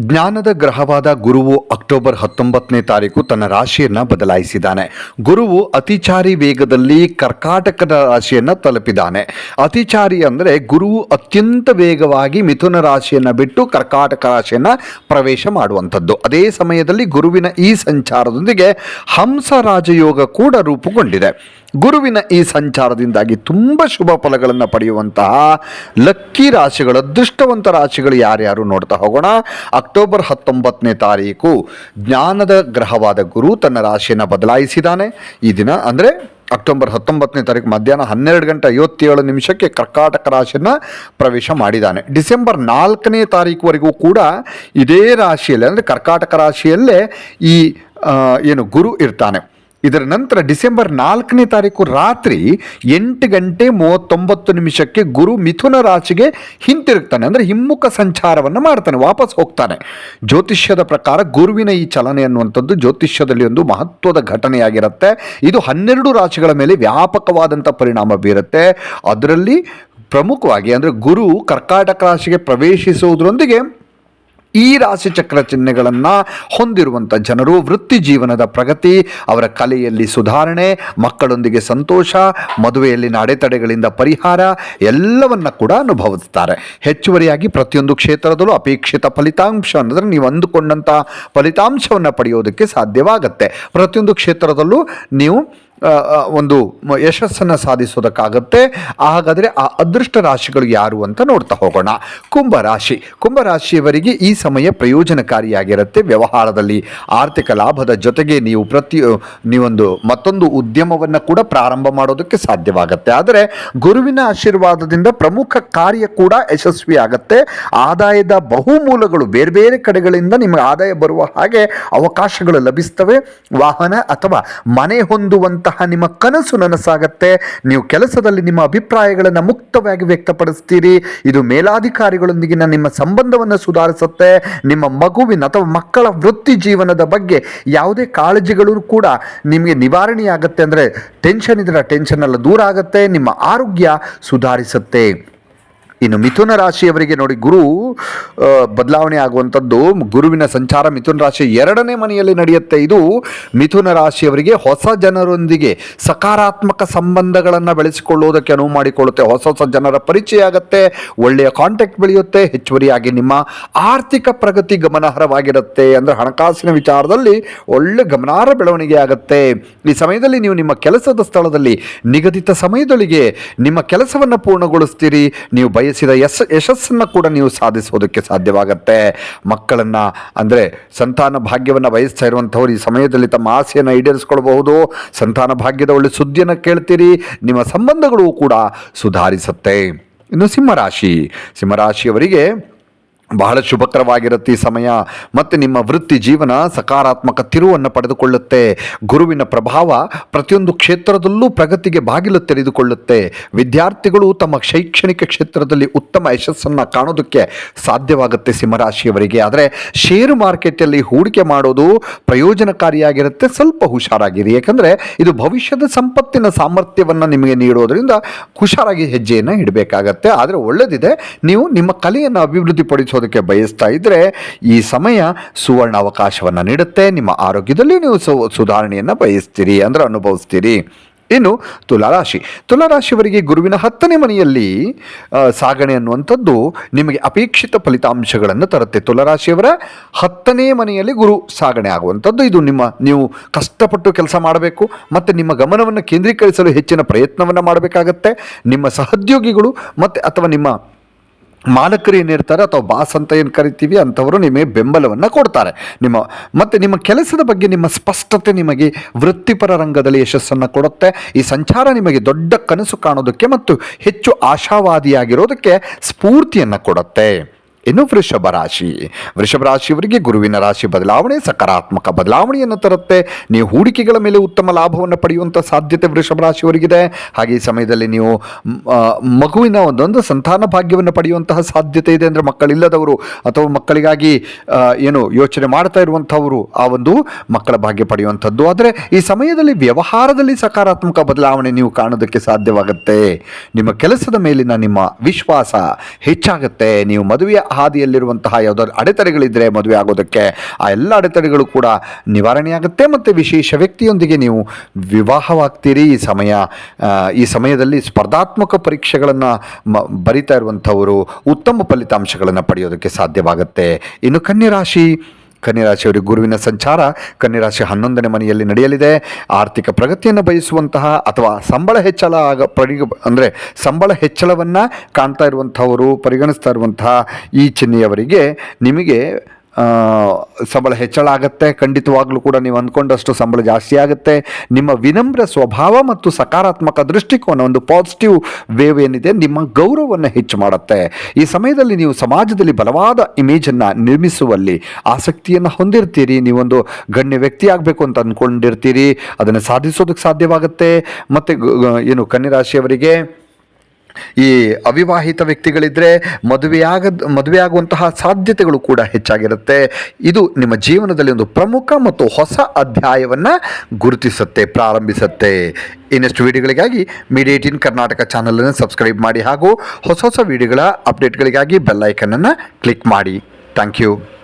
ಜ್ಞಾನದ ಗ್ರಹವಾದ ಗುರುವು ಅಕ್ಟೋಬರ್ ಹತ್ತೊಂಬತ್ತನೇ ತಾರೀಕು ತನ್ನ ರಾಶಿಯನ್ನು ಬದಲಾಯಿಸಿದ್ದಾನೆ. ಗುರುವು ಅತಿಚಾರಿ ವೇಗದಲ್ಲಿ ಕರ್ಕಾಟಕದ ರಾಶಿಯನ್ನು ತಲುಪಿದ್ದಾನೆ. ಅತಿಚಾರಿ ಅಂದರೆ ಗುರುವು ಅತ್ಯಂತ ವೇಗವಾಗಿ ಮಿಥುನ ರಾಶಿಯನ್ನು ಬಿಟ್ಟು ಕರ್ಕಾಟಕ ರಾಶಿಯನ್ನು ಪ್ರವೇಶ ಮಾಡುವಂಥದ್ದು. ಅದೇ ಸಮಯದಲ್ಲಿ ಗುರುವಿನ ಈ ಸಂಚಾರದೊಂದಿಗೆ ಹಂಸ ರಾಜಯೋಗ ಕೂಡ ರೂಪುಗೊಂಡಿದೆ. ಗುರುವಿನ ಈ ಸಂಚಾರದಿಂದಾಗಿ ತುಂಬ ಶುಭ ಫಲಗಳನ್ನು ಪಡೆಯುವಂತಹ ಲಕ್ಕಿ ರಾಶಿಗಳು, ಅದೃಷ್ಟವಂತ ರಾಶಿಗಳು ಯಾರ್ಯಾರು ನೋಡ್ತಾ ಹೋಗೋಣ. ಅಕ್ಟೋಬರ್ ಹತ್ತೊಂಬತ್ತನೇ ತಾರೀಕು ಜ್ಞಾನದ ಗ್ರಹವಾದ ಗುರು ತನ್ನ ರಾಶಿಯನ್ನು ಬದಲಾಯಿಸಿದ್ದಾನೆ ಈ ದಿನ ಅಂದರೆ ಅಕ್ಟೋಬರ್ ಹತ್ತೊಂಬತ್ತನೇ ತಾರೀಕು ಮಧ್ಯಾಹ್ನ ಹನ್ನೆರಡು ಗಂಟೆ ಐವತ್ತೇಳು ನಿಮಿಷಕ್ಕೆ ಕರ್ಕಾಟಕ ರಾಶಿಯನ್ನು ಪ್ರವೇಶ ಮಾಡಿದ್ದಾನೆ ಡಿಸೆಂಬರ್ ನಾಲ್ಕನೇ ತಾರೀಕುವರೆಗೂ ಕೂಡ ಇದೇ ರಾಶಿಯಲ್ಲಿ, ಅಂದರೆ ಕರ್ಕಾಟಕ ರಾಶಿಯಲ್ಲೇ ಈ ಏನು ಗುರು ಇರ್ತಾನೆ. ಇದರ ನಂತರ ಡಿಸೆಂಬರ್ ನಾಲ್ಕನೇ ತಾರೀಕು ರಾತ್ರಿ ಎಂಟು ಗಂಟೆ ಮೂವತ್ತೊಂಬತ್ತು ನಿಮಿಷಕ್ಕೆ ಗುರು ಮಿಥುನ ರಾಶಿಗೆ ಹಿಂತಿರುಗ್ತಾನೆ. ಅಂದರೆ ಹಿಮ್ಮುಖ ಸಂಚಾರವನ್ನು ಮಾಡ್ತಾನೆ, ವಾಪಸ್ ಹೋಗ್ತಾನೆ. ಜ್ಯೋತಿಷ್ಯದ ಪ್ರಕಾರ ಗುರುವಿನ ಈ ಚಲನೆ ಅನ್ನುವಂಥದ್ದು ಜ್ಯೋತಿಷ್ಯದಲ್ಲಿ ಒಂದು ಮಹತ್ವದ ಘಟನೆಯಾಗಿರುತ್ತೆ. ಇದು ಹನ್ನೆರಡು ರಾಶಿಗಳ ಮೇಲೆ ವ್ಯಾಪಕವಾದಂಥ ಪರಿಣಾಮ ಬೀರುತ್ತೆ. ಅದರಲ್ಲಿ ಪ್ರಮುಖವಾಗಿ ಅಂದರೆ ಗುರು ಕರ್ಕಾಟಕ ರಾಶಿಗೆ ಪ್ರವೇಶಿಸುವುದರೊಂದಿಗೆ ಈ ರಾಶಿ ಚಕ್ರ ಚಿಹ್ನೆಗಳನ್ನು ಹೊಂದಿರುವಂಥ ಜನರು ವೃತ್ತಿ ಜೀವನದ ಪ್ರಗತಿ, ಅವರ ಕಲೆಯಲ್ಲಿ ಸುಧಾರಣೆ, ಮಕ್ಕಳೊಂದಿಗೆ ಸಂತೋಷ ಮದುವೆಯಲ್ಲಿನ ಅಡೆತಡೆಗಳಿಂದ ಪರಿಹಾರ ಎಲ್ಲವನ್ನು ಕೂಡ ಅನುಭವಿಸ್ತಾರೆ. ಹೆಚ್ಚುವರಿಯಾಗಿ ಪ್ರತಿಯೊಂದು ಕ್ಷೇತ್ರದಲ್ಲೂ ಅಪೇಕ್ಷಿತ ಫಲಿತಾಂಶ ಅಂದರೆ ನೀವು ಅಂದುಕೊಂಡಂಥ ಫಲಿತಾಂಶವನ್ನು ಪಡೆಯೋದಕ್ಕೆ ಸಾಧ್ಯವಾಗುತ್ತೆ. ಪ್ರತಿಯೊಂದು ಕ್ಷೇತ್ರದಲ್ಲೂ ನೀವು ಒಂದು ಯಶಸ್ಸನ್ನು ಸಾಧಿಸೋದಕ್ಕಾಗತ್ತೆ. ಹಾಗಾದರೆ ಆ ಅದೃಷ್ಟ ರಾಶಿಗಳು ಯಾರು ಅಂತ ನೋಡ್ತಾ ಹೋಗೋಣ. ಕುಂಭ ರಾಶಿ. ಕುಂಭ ರಾಶಿಯವರಿಗೆ ಈ ಸಮಯ ಪ್ರಯೋಜನಕಾರಿಯಾಗಿರುತ್ತೆ. ವ್ಯವಹಾರದಲ್ಲಿ ಆರ್ಥಿಕ ಲಾಭದ ಜೊತೆಗೆ ನೀವು ಪ್ರತಿ ನೀವೊಂದು ಮತ್ತೊಂದು ಉದ್ಯಮವನ್ನು ಕೂಡ ಪ್ರಾರಂಭ ಮಾಡೋದಕ್ಕೆ ಸಾಧ್ಯವಾಗುತ್ತೆ. ಆದರೆ ಗುರುವಿನ ಆಶೀರ್ವಾದದಿಂದ ಪ್ರಮುಖ ಕಾರ್ಯ ಕೂಡ ಯಶಸ್ವಿಯಾಗತ್ತೆ ಆದಾಯದ ಬಹುಮೂಲಗಳು ಬೇರೆ ಬೇರೆ ಕಡೆಗಳಿಂದ ನಿಮಗೆ ಆದಾಯ ಬರುವ ಹಾಗೆ ಅವಕಾಶಗಳು ಲಭಿಸ್ತವೆ. ವಾಹನ ಅಥವಾ ಮನೆ ಹೊಂದುವಂತಹ ನಿಮ್ಮ ಕನಸು ನನಸಾಗತ್ತೆ. ನೀವು ಕೆಲಸದಲ್ಲಿ ನಿಮ್ಮ ಅಭಿಪ್ರಾಯಗಳನ್ನು ಮುಕ್ತವಾಗಿ ವ್ಯಕ್ತಪಡಿಸ್ತೀರಿ. ಇದು ಮೇಲಾಧಿಕಾರಿಗಳೊಂದಿಗಿನ ನಿಮ್ಮ ಸಂಬಂಧವನ್ನು ಸುಧಾರಿಸುತ್ತೆ. ನಿಮ್ಮ ಮಗುವಿನ ಅಥವಾ ಮಕ್ಕಳ ವೃತ್ತಿ ಜೀವನದ ಬಗ್ಗೆ ಯಾವುದೇ ಕಾಳಜಿಗಳು ಕೂಡ ನಿಮಗೆ ನಿವಾರಣೆಯಾಗತ್ತೆ ಅಂದರೆ ಟೆನ್ಷನ್ ಇದ್ರೆ ಟೆನ್ಷನ್ ಎಲ್ಲ ದೂರ ಆಗುತ್ತೆ. ನಿಮ್ಮ ಆರೋಗ್ಯ ಸುಧಾರಿಸುತ್ತೆ. ಇನ್ನು ಮಿಥುನ ರಾಶಿಯವರಿಗೆ ನೋಡಿ ಗುರು ಬದಲಾವಣೆ ಆಗುವಂಥದ್ದು. ಗುರುವಿನ ಸಂಚಾರ ಮಿಥುನ ರಾಶಿ ಎರಡನೇ ಮನೆಯಲ್ಲಿ ನಡೆಯುತ್ತೆ. ಇದು ಮಿಥುನ ರಾಶಿಯವರಿಗೆ ಹೊಸ ಜನರೊಂದಿಗೆ ಸಕಾರಾತ್ಮಕ ಸಂಬಂಧಗಳನ್ನು ಬೆಳೆಸಿಕೊಳ್ಳುವುದಕ್ಕೆ ಅನುವು ಮಾಡಿಕೊಳ್ಳುತ್ತೆ. ಹೊಸ ಹೊಸ ಜನರ ಪರಿಚಯ ಆಗುತ್ತೆ, ಒಳ್ಳೆಯ ಕಾಂಟ್ಯಾಕ್ಟ್ ಬೆಳೆಯುತ್ತೆ, ಹೆಚ್ಚುವರಿಯಾಗಿ ನಿಮ್ಮ ಆರ್ಥಿಕ ಪ್ರಗತಿ ಗಮನಾರ್ಹವಾಗಿರುತ್ತೆ ಅಂದರೆ ಹಣಕಾಸಿನ ವಿಚಾರದಲ್ಲಿ ಒಳ್ಳೆ ಗಮನಾರ್ಹ ಬೆಳವಣಿಗೆ ಆಗುತ್ತೆ. ಈ ಸಮಯದಲ್ಲಿ ನೀವು ನಿಮ್ಮ ಕೆಲಸದ ಸ್ಥಳದಲ್ಲಿ ನಿಗದಿತ ಸಮಯದೊಳಗೆ ನಿಮ್ಮ ಕೆಲಸವನ್ನು ಪೂರ್ಣಗೊಳಿಸ್ತೀರಿ. ನೀವು ಬಯಸಿದ ಯಶ ಯಶಸ್ಸನ್ನು ಕೂಡ ನೀವು ಸಾಧಿಸೋದಕ್ಕೆ ಸಾಧ್ಯವಾಗತ್ತೆ. ಮಕ್ಕಳನ್ನು, ಅಂದರೆ ಸಂತಾನ ಭಾಗ್ಯವನ್ನು ಬಯಸ್ತಾ ಇರುವಂಥವ್ರು ಈ ಸಮಯದಲ್ಲಿ ತಮ್ಮ ಆಸೆಯನ್ನು ಈಡೇರಿಸ್ಕೊಳ್ಬಹುದು. ಸಂತಾನ ಭಾಗ್ಯದ ಒಳ್ಳೆ ಸುದ್ದಿಯನ್ನು ಕೇಳ್ತೀರಿ, ನಿಮ್ಮ ಸಂಬಂಧಗಳು ಕೂಡ ಸುಧಾರಿಸುತ್ತೆ. ಇನ್ನು ಸಿಂಹರಾಶಿ. ಸಿಂಹರಾಶಿಯವರಿಗೆ ಬಹಳ ಶುಭಕರವಾಗಿರುತ್ತೆ ಈ ಸಮಯ. ಮತ್ತು ನಿಮ್ಮ ವೃತ್ತಿ ಜೀವನ ಸಕಾರಾತ್ಮಕ ತಿರುವನ್ನು ಪಡೆದುಕೊಳ್ಳುತ್ತೆ. ಗುರುವಿನ ಪ್ರಭಾವ ಪ್ರತಿಯೊಂದು ಕ್ಷೇತ್ರದಲ್ಲೂ ಪ್ರಗತಿಗೆ ಬಾಗಿಲು ತೆರೆದುಕೊಳ್ಳುತ್ತೆ. ವಿದ್ಯಾರ್ಥಿಗಳು ತಮ್ಮ ಶೈಕ್ಷಣಿಕ ಕ್ಷೇತ್ರದಲ್ಲಿ ಉತ್ತಮ ಯಶಸ್ಸನ್ನು ಕಾಣೋದಕ್ಕೆ ಸಾಧ್ಯವಾಗುತ್ತೆ ಸಿಂಹರಾಶಿಯವರಿಗೆ. ಆದರೆ ಷೇರು ಮಾರ್ಕೆಟಲ್ಲಿ ಹೂಡಿಕೆ ಮಾಡೋದು ಪ್ರಯೋಜನಕಾರಿಯಾಗಿರುತ್ತೆ, ಸ್ವಲ್ಪ ಹುಷಾರಾಗಿರಿ. ಯಾಕಂದರೆ ಇದು ಭವಿಷ್ಯದ ಸಂಪತ್ತಿನ ಸಾಮರ್ಥ್ಯವನ್ನು ನಿಮಗೆ ನೀಡೋದರಿಂದ ಹುಷಾರಾಗಿ ಹೆಜ್ಜೆಯನ್ನು ಇಡಬೇಕಾಗತ್ತೆ. ಆದರೆ ಒಳ್ಳೆಯದಿದೆ ನೀವು ನಿಮ್ಮ ಕಲೆಯನ್ನು ಅಭಿವೃದ್ಧಿಪಡಿಸೋದಕ್ಕೆ ಬಯಸ್ತಾ ಇದ್ದರೆ ಈ ಸಮಯ ಸುವರ್ಣ ಅವಕಾಶವನ್ನು ನೀಡುತ್ತೆ. ನಿಮ್ಮ ಆರೋಗ್ಯದಲ್ಲಿ ನೀವು ಸು, ಸುಧಾರಣೆಯನ್ನು ಬಯಸ್ತೀರಿ ಅಂದರೆ ಅನುಭವಿಸ್ತೀರಿ. ಇನ್ನು ತುಲಾರಾಶಿ. ತುಲಾರಾಶಿಯವರಿಗೆ ಗುರುವಿನ ಹತ್ತನೇ ಮನೆಯಲ್ಲಿ ಸಾಗಣೆ ಅನ್ನುವಂಥದ್ದು ನಿಮಗೆ ಅಪೇಕ್ಷಿತ ಫಲಿತಾಂಶಗಳನ್ನು ತರುತ್ತೆ. ತುಲಾರಾಶಿಯವರ ಹತ್ತನೇ ಮನೆಯಲ್ಲಿ ಗುರು ಸಾಗಣೆ ಆಗುವಂಥದ್ದು. ಇದು ನಿಮ್ಮ, ನೀವು ಕಷ್ಟಪಟ್ಟು ಕೆಲಸ ಮಾಡಬೇಕು ಮತ್ತು ನಿಮ್ಮ ಗಮನವನ್ನು ಕೇಂದ್ರೀಕರಿಸಲು ಹೆಚ್ಚಿನ ಪ್ರಯತ್ನವನ್ನು ಮಾಡಬೇಕಾಗತ್ತೆ. ನಿಮ್ಮ ಸಹೋದ್ಯೋಗಿಗಳು ಮತ್ತು ಅಥವಾ ನಿಮ್ಮ ಮಾಲಕರು ಏನಿರ್ತಾರೆ ಅಥವಾ ಬಾಸ್ ಅಂತ ಏನು ಕರಿತೀವಿ? ಅಂಥವರು ನಿಮಗೆ ಬೆಂಬಲವನ್ನು ಕೊಡ್ತಾರೆ. ನಿಮ್ಮ, ಮತ್ತು ನಿಮ್ಮ ಕೆಲಸದ ಬಗ್ಗೆ ನಿಮ್ಮ ಸ್ಪಷ್ಟತೆ ನಿಮಗೆ ವೃತ್ತಿಪರ ರಂಗದಲ್ಲಿ ಯಶಸ್ಸನ್ನು ಕೊಡುತ್ತೆ. ಈ ಸಂಚಾರ ನಿಮಗೆ ದೊಡ್ಡ ಕನಸು ಕಾಣೋದಕ್ಕೆ ಮತ್ತು ಹೆಚ್ಚು ಆಶಾವಾದಿಯಾಗಿರೋದಕ್ಕೆ ಸ್ಫೂರ್ತಿಯನ್ನು ಕೊಡುತ್ತೆ. ಇನ್ನು ವೃಷಭ ರಾಶಿ. ವೃಷಭ ರಾಶಿಯವರಿಗೆ ಗುರುವಿನ ರಾಶಿ ಬದಲಾವಣೆ, ಸಕಾರಾತ್ಮಕ ಬದಲಾವಣೆಯನ್ನು ತರುತ್ತೆ. ನೀವು ಹೂಡಿಕೆಗಳ ಮೇಲೆ ಉತ್ತಮ ಲಾಭವನ್ನು ಪಡೆಯುವಂಥ ಸಾಧ್ಯತೆ ವೃಷಭ ರಾಶಿಯವರಿಗಿದೆ. ಹಾಗೆ ಈ ಸಮಯದಲ್ಲಿ ನೀವು ಮಗುವಿನ ಒಂದೊಂದು ಸಂತಾನ ಭಾಗ್ಯವನ್ನು ಪಡೆಯುವಂತಹ ಸಾಧ್ಯತೆ ಇದೆ ಅಂದರೆ ಮಕ್ಕಳಿಲ್ಲದವರು ಅಥವಾ ಮಕ್ಕಳಿಗಾಗಿ ಏನು ಯೋಚನೆ ಮಾಡ್ತಾ ಇರುವಂಥವರು ಆ ಒಂದು ಮಕ್ಕಳ ಭಾಗ್ಯ ಪಡೆಯುವಂಥದ್ದು. ಆದರೆ ಈ ಸಮಯದಲ್ಲಿ ವ್ಯವಹಾರದಲ್ಲಿ ಸಕಾರಾತ್ಮಕ ಬದಲಾವಣೆ ನೀವು ಕಾಣೋದಕ್ಕೆ ಸಾಧ್ಯವಾಗುತ್ತೆ. ನಿಮ್ಮ ಕೆಲಸದ ಮೇಲಿನ ನಿಮ್ಮ ವಿಶ್ವಾಸ ಹೆಚ್ಚಾಗುತ್ತೆ. ನೀವು ಮದುವೆಯ ಹಾದಿಯಲ್ಲಿರುವಂತಹ ಯಾವುದಾದ್ರು ಅಡೆತಡೆಗಳಿದ್ದರೆ ಮದುವೆ ಆಗೋದಕ್ಕೆ ಆ ಎಲ್ಲ ಅಡೆತಡೆಗಳು ಕೂಡ ನಿವಾರಣೆಯಾಗುತ್ತೆ ಮತ್ತು ವಿಶೇಷ ವ್ಯಕ್ತಿಯೊಂದಿಗೆ ನೀವು ವಿವಾಹವಾಗ್ತೀರಿ. ಈ ಸಮಯ ಈ ಸಮಯದಲ್ಲಿ ಸ್ಪರ್ಧಾತ್ಮಕ ಪರೀಕ್ಷೆಗಳನ್ನು ಮ, ಬರಿತಾ ಇರುವಂಥವರು ಉತ್ತಮ ಫಲಿತಾಂಶಗಳನ್ನು ಪಡೆಯೋದಕ್ಕೆ ಸಾಧ್ಯವಾಗುತ್ತೆ. ಇನ್ನು ಕನ್ಯಾ ರಾಶಿ ಕನ್ಯರಾಶಿಯವರಿಗೆ ಗುರುವಿನ ಸಂಚಾರ ಕನ್ಯರಾಶಿ ಹನ್ನೊಂದನೇ ಮನೆಯಲ್ಲಿ ನಡೆಯಲಿದೆ. ಆರ್ಥಿಕ ಪ್ರಗತಿಯನ್ನು ಬಯಸುವಂತಹ ಅಥವಾ ಸಂಬಳ ಹೆಚ್ಚಳ ಆಗ ಪರಿ ಅಂದರೆ ಸಂಬಳ ಹೆಚ್ಚಳವನ್ನು ಕಾಣ್ತಾ ಇರುವಂಥವರು, ಪರಿಗಣಿಸ್ತಾ ಇರುವಂತಹ ಈ ಚಿಹ್ನೆಯವರಿಗೆ ನಿಮಗೆ ಸಂಬಳ ಹೆಚ್ಚಳ ಆಗುತ್ತೆ. ಖಂಡಿತವಾಗ್ಲೂ ಕೂಡ ನೀವು ಅಂದ್ಕೊಂಡಷ್ಟು ಸಂಬಳ ಜಾಸ್ತಿ ಆಗುತ್ತೆ. ನಿಮ್ಮ ವಿನಮ್ರ ಸ್ವಭಾವ ಮತ್ತು ಸಕಾರಾತ್ಮಕ ದೃಷ್ಟಿಕೋನ ಒಂದು ಪಾಸಿಟಿವ್ ವೇವ್ ಏನಿದೆ, ನಿಮ್ಮ ಗೌರವವನ್ನು ಹೆಚ್ಚು ಮಾಡುತ್ತೆ. ಈ ಸಮಯದಲ್ಲಿ ನೀವು ಸಮಾಜದಲ್ಲಿ ಬಲವಾದ ಇಮೇಜನ್ನು ನಿರ್ಮಿಸುವಲ್ಲಿ ಆಸಕ್ತಿಯನ್ನು ಹೊಂದಿರ್ತೀರಿ. ನೀವೊಂದು ಗಣ್ಯ ವ್ಯಕ್ತಿ ಆಗಬೇಕು ಅಂತ ಅಂದ್ಕೊಂಡಿರ್ತೀರಿ ಅದನ್ನು ಸಾಧಿಸೋದಕ್ಕೆ ಸಾಧ್ಯವಾಗುತ್ತೆ. ಮತ್ತು ಏನು ಕನ್ಯರಾಶಿಯವರಿಗೆ ಈ ಅವಿವಾಹಿತ ವ್ಯಕ್ತಿಗಳಿದ್ದರೆ ಮದುವೆಯಾಗ, ಮದುವೆಯಾಗುವಂತಹ ಸಾಧ್ಯತೆಗಳು ಕೂಡ ಹೆಚ್ಚಾಗಿರುತ್ತೆ. ಇದು ನಿಮ್ಮ ಜೀವನದಲ್ಲಿ ಒಂದು ಪ್ರಮುಖ ಮತ್ತು ಹೊಸ ಅಧ್ಯಾಯವನ್ನು ಗುರುತಿಸುತ್ತೆ, ಪ್ರಾರಂಭಿಸುತ್ತೆ. ಇನ್ನಷ್ಟು ವಿಡಿಯೋಗಳಿಗಾಗಿ ಮೀಡಿಯೇಟ್ ಇನ್ ಕರ್ನಾಟಕ ಚಾನಲನ್ನು ಸಬ್ಸ್ಕ್ರೈಬ್ ಮಾಡಿ ಹಾಗೂ ಹೊಸ ಹೊಸ ವಿಡಿಯೋಗಳ ಅಪ್ಡೇಟ್ಗಳಿಗಾಗಿ ಬೆಲ್ಲೈಕನನ್ನು ಕ್ಲಿಕ್ ಮಾಡಿ. Thank you.